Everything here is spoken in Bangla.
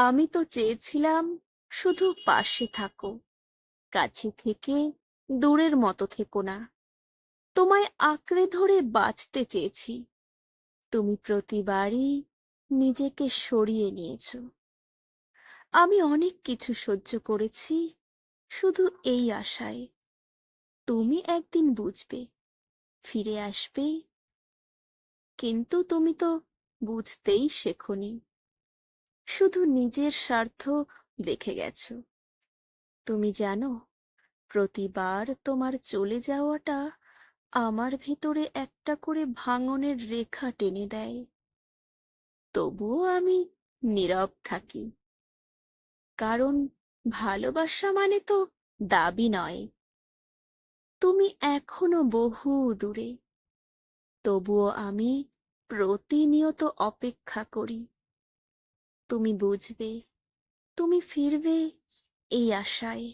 আমি তো চেয়েছিলাম শুধু পাশে থাকো, কাছে থেকে দূরের মতো থেকো না। তোমায় আঁকড়ে ধরে বাঁচতে চেয়েছি। তুমি প্রতিবারই নিজেকে সরিয়ে নিয়েছো। আমি অনেক কিছু সহ্য করেছি শুধু এই আশায়। তুমি একদিন বুঝবে, ফিরে আসবে। কিন্তু তুমি তো বুঝতেই শেখনি। শুধু নিজের স্বার্থ দেখে গেছো। তুমি জানো, প্রতিবার তোমার চলে যাওয়াটা আমার ভেতরে একটা করে ভাঙনের রেখা টেনে দেয়। তবুও আমি নীরব থাকি। কারণ ভালোবাসা মানে তো দাবি নয়। তুমি এখনও বহু দূরে, তবুও আমি প্রতিনিয়ত অপেক্ষা করি। তুমি বুঝবে তুমি ফিরবে এই আশায়।